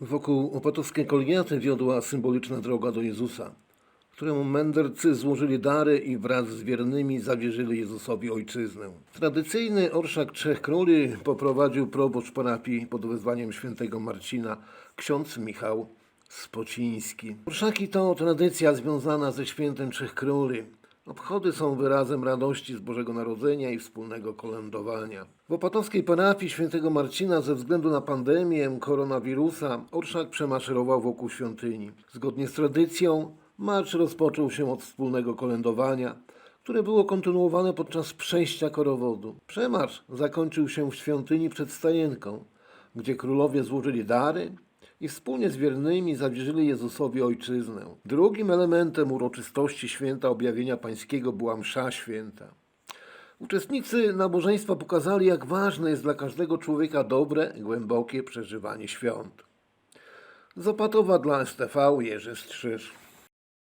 Wokół opatowskiej kolgiaty wiodła symboliczna droga do Jezusa, któremu mędrcy złożyli dary i wraz z wiernymi zawierzyli Jezusowi ojczyznę. Tradycyjny orszak Trzech Króli poprowadził proboszcz parafii pod wezwaniem świętego Marcina, ksiądz Michał Spociński. Orszaki to tradycja związana ze świętem Trzech Króli. Obchody są wyrazem radości z Bożego Narodzenia i wspólnego kolędowania. W opatowskiej parafii świętego Marcina ze względu na pandemię koronawirusa orszak przemaszerował wokół świątyni. Zgodnie z tradycją marsz rozpoczął się od wspólnego kolędowania, które było kontynuowane podczas przejścia korowodu. Przemarsz zakończył się w świątyni przed stajenką, gdzie królowie złożyli dary i wspólnie z wiernymi zawierzyli Jezusowi ojczyznę. Drugim elementem uroczystości święta objawienia pańskiego była msza święta. Uczestnicy nabożeństwa pokazali, jak ważne jest dla każdego człowieka dobre, głębokie przeżywanie świąt. Z Opatowa dla STV Jerzy Strzyż.